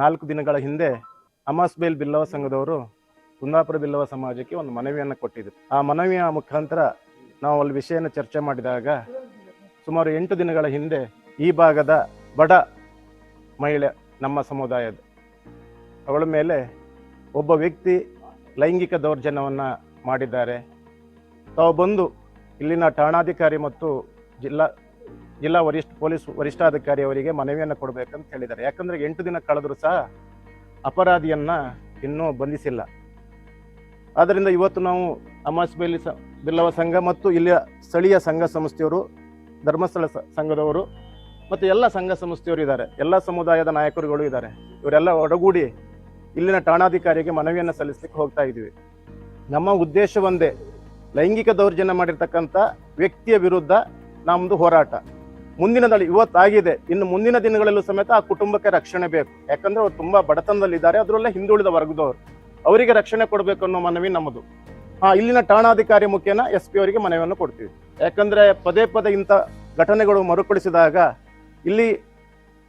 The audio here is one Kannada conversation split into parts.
ನಾಲ್ಕು ದಿನಗಳ ಹಿಂದೆ ಅಮಾಸ್ಬೇಲ್ ಬಿಲ್ಲವ ಸಂಘದವರು ಕುಂದಾಪುರ ಬಿಲ್ಲವ ಸಮಾಜಕ್ಕೆ ಒಂದು ಮನವಿಯನ್ನು ಕೊಟ್ಟಿದ್ರು. ಆ ಮನವಿಯ ಮುಖಾಂತರ ನಾವು ಅಲ್ಲಿ ವಿಷಯನ ಚರ್ಚೆ ಮಾಡಿದಾಗ ಸುಮಾರು ಎಂಟು ದಿನಗಳ ಹಿಂದೆ ಈ ಭಾಗದ ಬಡ ಮಹಿಳೆ ನಮ್ಮ ಸಮುದಾಯದ. ಅವಳ ಮೇಲೆ ಒಬ್ಬ ವ್ಯಕ್ತಿ ಲೈಂಗಿಕ ದೌರ್ಜನ್ಯವನ್ನು ಮಾಡಿದ್ದಾರೆ. ತಾವು ಬಂದು ಇಲ್ಲಿನ ಠಾಣಾಧಿಕಾರಿ ಮತ್ತು ಜಿಲ್ಲಾ ಜಿಲ್ಲಾ ವರಿಷ್ಠ, ಪೊಲೀಸ್ ವರಿಷ್ಠಾಧಿಕಾರಿ ಅವರಿಗೆ ಮನವಿಯನ್ನು ಕೊಡಬೇಕಂತ ಹೇಳಿದ್ದಾರೆ. ಯಾಕಂದರೆ ಎಂಟು ದಿನ ಕಳೆದರೂ ಸಹ ಅಪರಾಧಿಯನ್ನ ಇನ್ನೂ ಬಂಧಿಸಿಲ್ಲ. ಆದ್ದರಿಂದ ಇವತ್ತು ನಾವು ಅಮಾಸ್ಬೇಲಿ ಸ, ಬಿಲ್ಲವ ಸಂಘ ಮತ್ತು ಇಲ್ಲಿಯ ಸ್ಥಳೀಯ ಸಂಘ ಸಂಸ್ಥೆಯವರು, ಧರ್ಮಸ್ಥಳ ಸಂಘದವರು ಮತ್ತು ಎಲ್ಲ ಸಂಘ ಸಂಸ್ಥೆಯವರು ಇದ್ದಾರೆ. ಎಲ್ಲ ಸಮುದಾಯದ ನಾಯಕರುಗಳು ಇದ್ದಾರೆ. ಇವರೆಲ್ಲ ಒಡಗೂಡಿ ಇಲ್ಲಿನ ಠಾಣಾಧಿಕಾರಿಗೆ ಮನವಿಯನ್ನು ಸಲ್ಲಿಸಲಿಕ್ಕೆ ಹೋಗ್ತಾ ಇದ್ದೀವಿ. ನಮ್ಮ ಉದ್ದೇಶ ಒಂದೇ ಲೈಂಗಿಕ ದೌರ್ಜನ್ಯ ಮಾಡಿರ್ತಕ್ಕಂಥ ವ್ಯಕ್ತಿಯ ವಿರುದ್ಧ ನಮ್ಮದು ಹೋರಾಟ. ಮುಂದಿನ ದಳಿ ಇವತ್ತಾಗಿದೆ. ಇನ್ನು ಮುಂದಿನ ದಿನಗಳಲ್ಲೂ ಸಮೇತ ಆ ಕುಟುಂಬಕ್ಕೆ ರಕ್ಷಣೆ ಬೇಕು. ಯಾಕಂದ್ರೆ ಅವ್ರು ತುಂಬಾ ಬಡತನದಲ್ಲಿದ್ದಾರೆ. ಅದರಲ್ಲೇ ಹಿಂದುಳಿದ ವರ್ಗದವರು. ಅವರಿಗೆ ರಕ್ಷಣೆ ಕೊಡಬೇಕು ಅನ್ನೋ ಮನವಿ ನಮ್ಮದು. ಹಾ, ಇಲ್ಲಿನ ಠಾಣಾಧಿಕಾರಿ ಮುಖೇನ ಎಸ್ ಪಿ ಅವರಿಗೆ ಮನವಿಯನ್ನು ಕೊಡ್ತೀವಿ. ಯಾಕಂದ್ರೆ ಪದೇ ಪದೇ ಇಂಥ ಘಟನೆಗಳು ಮರುಕಳಿಸಿದಾಗ ಇಲ್ಲಿ,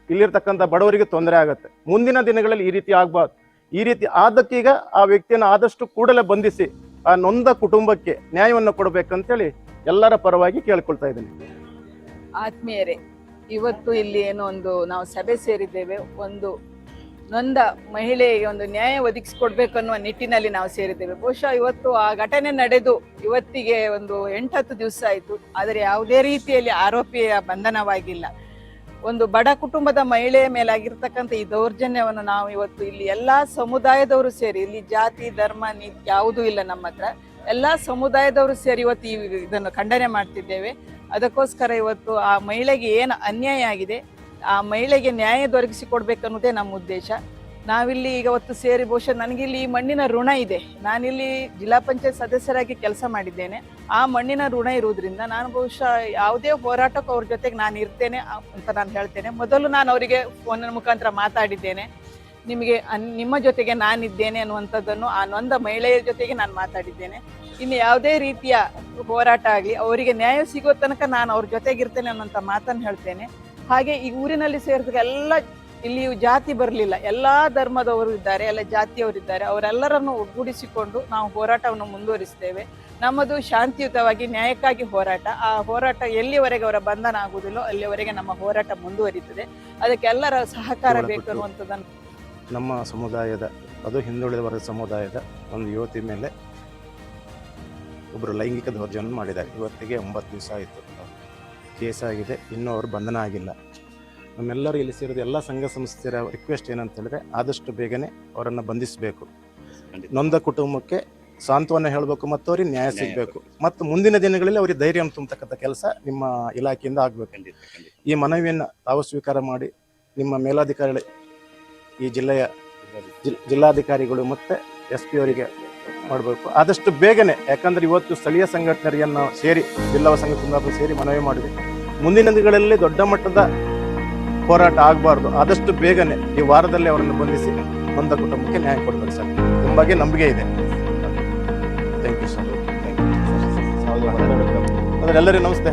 ಇಲ್ಲಿರ್ತಕ್ಕಂಥ ಬಡವರಿಗೆ ತೊಂದರೆ ಆಗುತ್ತೆ. ಮುಂದಿನ ದಿನಗಳಲ್ಲಿ ಈ ರೀತಿ ಆಗ್ಬಾರ್ದು. ಈ ರೀತಿ ಆದಕ್ಕೀಗ ಆ ವ್ಯಕ್ತಿಯನ್ನು ಆದಷ್ಟು ಕೂಡಲೇ ಬಂಧಿಸಿ ಆ ನೊಂದ ಕುಟುಂಬಕ್ಕೆ ನ್ಯಾಯವನ್ನು ಕೊಡಬೇಕಂತೇಳಿ ಎಲ್ಲರ ಪರವಾಗಿ ಕೇಳ್ಕೊಳ್ತಾ ಇದ್ದೀನಿ. ಆತ್ಮೀಯರೇ, ಇವತ್ತು ಇಲ್ಲಿ ಏನೋ ಒಂದು ನಾವು ಸಭೆ ಸೇರಿದ್ದೇವೆ. ಒಂದು ನೊಂದ ಮಹಿಳೆಗೆ ಒಂದು ನ್ಯಾಯ ಒದಗಿಸಿಕೊಡ್ಬೇಕನ್ನುವ ನಿಟ್ಟಿನಲ್ಲಿ ನಾವು ಸೇರಿದ್ದೇವೆ. ಬಹುಶಃ ಇವತ್ತು ಆ ಘಟನೆ ನಡೆದು ಇವತ್ತಿಗೆ ಒಂದು ಎಂಟತ್ತು ದಿವಸ ಆಯಿತು. ಆದರೆ ಯಾವುದೇ ರೀತಿಯಲ್ಲಿ ಆರೋಪಿಯ ಬಂಧನವಾಗಿಲ್ಲ. ಒಂದು ಬಡ ಕುಟುಂಬದ ಮಹಿಳೆಯ ಮೇಲಾಗಿರ್ತಕ್ಕಂಥ ಈ ದೌರ್ಜನ್ಯವನ್ನು ನಾವು ಇವತ್ತು ಇಲ್ಲಿ ಎಲ್ಲ ಸಮುದಾಯದವರು ಸೇರಿ, ಇಲ್ಲಿ ಜಾತಿ, ಧರ್ಮ, ನೀತಿ ಯಾವುದೂ ಇಲ್ಲ ನಮ್ಮ ಹತ್ರ. ಎಲ್ಲ ಸಮುದಾಯದವರು ಸೇರಿ ಇವತ್ತು ಈ ಇದನ್ನು ಖಂಡನೆ ಮಾಡ್ತಿದ್ದೇವೆ. ಅದಕ್ಕೋಸ್ಕರ ಇವತ್ತು ಆ ಮಹಿಳೆಗೆ ಏನು ಅನ್ಯಾಯ ಆಗಿದೆ, ಆ ಮಹಿಳೆಗೆ ನ್ಯಾಯ ದೊರಕಿಸಿ ಕೊಡ್ಬೇಕನ್ನೋದೇ ನಮ್ಮ ಉದ್ದೇಶ. ನಾವಿಲ್ಲಿ ಈಗ ಹೊತ್ತು ಸೇರಿ, ಬಹುಶಃ ನನಗಿಲ್ಲಿ ಈ ಮಣ್ಣಿನ ಋಣ ಇದೆ. ನಾನಿಲ್ಲಿ ಜಿಲ್ಲಾ ಪಂಚಾಯತ್ ಸದಸ್ಯರಾಗಿ ಕೆಲಸ ಮಾಡಿದ್ದೇನೆ. ಆ ಮಣ್ಣಿನ ಋಣ ಇರುವುದರಿಂದ ನಾನು ಬಹುಶಃ ಯಾವುದೇ ಹೋರಾಟಕ್ಕೂ ಅವ್ರ ಜೊತೆಗೆ ನಾನು ಇರ್ತೇನೆ ಅಂತ ನಾನು ಹೇಳ್ತೇನೆ. ಮೊದಲು ನಾನು ಅವರಿಗೆ ಫೋನಿನ ಮುಖಾಂತರ ಮಾತಾಡಿದ್ದೇನೆ. ನಿಮಗೆ ನಿಮ್ಮ ಜೊತೆಗೆ ನಾನಿದ್ದೇನೆ ಅನ್ನುವಂಥದ್ದನ್ನು ಆ ನೊಂದ ಮಹಿಳೆಯ ಜೊತೆಗೆ ನಾನು ಮಾತಾಡಿದ್ದೇನೆ. ಇನ್ನು ಯಾವುದೇ ರೀತಿಯ ಹೋರಾಟ ಆಗಲಿ ಅವರಿಗೆ ನ್ಯಾಯ ಸಿಗೋ ತನಕ ನಾನು ಅವ್ರ ಜೊತೆಗಿರ್ತೇನೆ ಅನ್ನೋಂಥ ಮಾತನ್ನು ಹೇಳ್ತೇನೆ. ಹಾಗೆ ಈ ಊರಿನಲ್ಲಿ ಸೇರಿದಾಗ ಎಲ್ಲ ಇಲ್ಲಿ ಜಾತಿ ಬರಲಿಲ್ಲ. ಎಲ್ಲ ಧರ್ಮದವರು ಇದ್ದಾರೆ ಎಲ್ಲ ಜಾತಿಯವರಿದ್ದಾರೆ ಅವರೆಲ್ಲರನ್ನು ಒಗ್ಗೂಡಿಸಿಕೊಂಡು ನಾವು ಹೋರಾಟವನ್ನು ಮುಂದುವರಿಸ್ತೇವೆ. ನಮ್ಮದು ಶಾಂತಿಯುತವಾಗಿ ನ್ಯಾಯಕ್ಕಾಗಿ ಹೋರಾಟ. ಆ ಹೋರಾಟ ಎಲ್ಲಿವರೆಗೆ ಅವರ ಬಂಧನ ಆಗುವುದಿಲ್ಲೋ ಅಲ್ಲಿವರೆಗೆ ನಮ್ಮ ಹೋರಾಟ ಮುಂದುವರಿತದೆ. ಅದಕ್ಕೆಲ್ಲರ ಸಹಕಾರ ಬೇಕು ಅನ್ನುವಂಥದ್ದನ್ನು ನಮ್ಮ ಸಮುದಾಯದ ಅದು ಹಿಂದುಳಿದ ವರ್ಗ ಸಮುದಾಯದ ಒಂದು ಯುವತಿ ಮೇಲೆ ಒಬ್ಬರು ಲೈಂಗಿಕ ದೌರ್ಜನ್ಯ ಮಾಡಿದ್ದಾರೆ. ಇವತ್ತಿಗೆ ಒಂಬತ್ತು ದಿವಸ ಆಯಿತು. ಕೇಸ್ ಆಗಿದೆ ಇನ್ನೂ ಅವರು ಬಂಧನ ಆಗಿಲ್ಲ. ನಮ್ಮೆಲ್ಲರೂ ಇಲ್ಲಿ ಸೇರಿದ ಎಲ್ಲ ಸಂಘ ಸಂಸ್ಥೆಯ ರಿಕ್ವೆಸ್ಟ್ ಏನಂತ ಹೇಳಿದ್ರೆ ಆದಷ್ಟು ಬೇಗನೆ ಅವರನ್ನು ಬಂಧಿಸಬೇಕು. ನೊಂದ ಕುಟುಂಬಕ್ಕೆ ಸಾಂತ್ವನ ಹೇಳಬೇಕು ಮತ್ತು ಅವ್ರಿಗೆ ನ್ಯಾಯ ಸಿಗಬೇಕು. ಮತ್ತು ಮುಂದಿನ ದಿನಗಳಲ್ಲಿ ಅವರಿಗೆ ಧೈರ್ಯ ತುಂಬತಕ್ಕಂಥ ಕೆಲಸ ನಿಮ್ಮ ಇಲಾಖೆಯಿಂದ ಆಗಬೇಕು. ಈ ಮನವಿಯನ್ನು ತಾವು ಸ್ವೀಕಾರ ಮಾಡಿ ನಿಮ್ಮ ಮೇಲಾಧಿಕಾರಿಗಳು ಈ ಜಿಲ್ಲೆಯ ಜಿಲ್- ಜಿಲ್ಲಾಧಿಕಾರಿಗಳು ಮತ್ತು ಎಸ್ ಪಿ ಅವರಿಗೆ ಮಾಡಬೇಕು ಆದಷ್ಟು ಬೇಗನೆ ಯಾಕಂದ್ರೆ ಇವತ್ತು ಸ್ಥಳೀಯ ಸಂಘಟನೆಯನ್ನು ಸೇರಿ ಜಿಲ್ಲಾ ಸಂಘ ಕುಂದಾಪುರ ಸೇರಿ ಮನವಿ ಮಾಡಿದೆ ಮುಂದಿನ ದಿನಗಳಲ್ಲಿ ದೊಡ್ಡ ಮಟ್ಟದ ಹೋರಾಟ ಆಗಬಾರ್ದು ಆದಷ್ಟು ಬೇಗನೆ ಈ ವಾರದಲ್ಲಿ ಅವರನ್ನು ಬಂಧಿಸಿ ಒಂದ ಕುಟುಂಬಕ್ಕೆ ನ್ಯಾಯ ಕೊಡಬೇಕು ಸರ್ ನಿಮ್ಮ ನಂಬಿಕೆ ಇದೆ ಥ್ಯಾಂಕ್ ಯು ಸರ್ ಅದರೆಲ್ಲರಿಗೂ ನಮಸ್ತೆ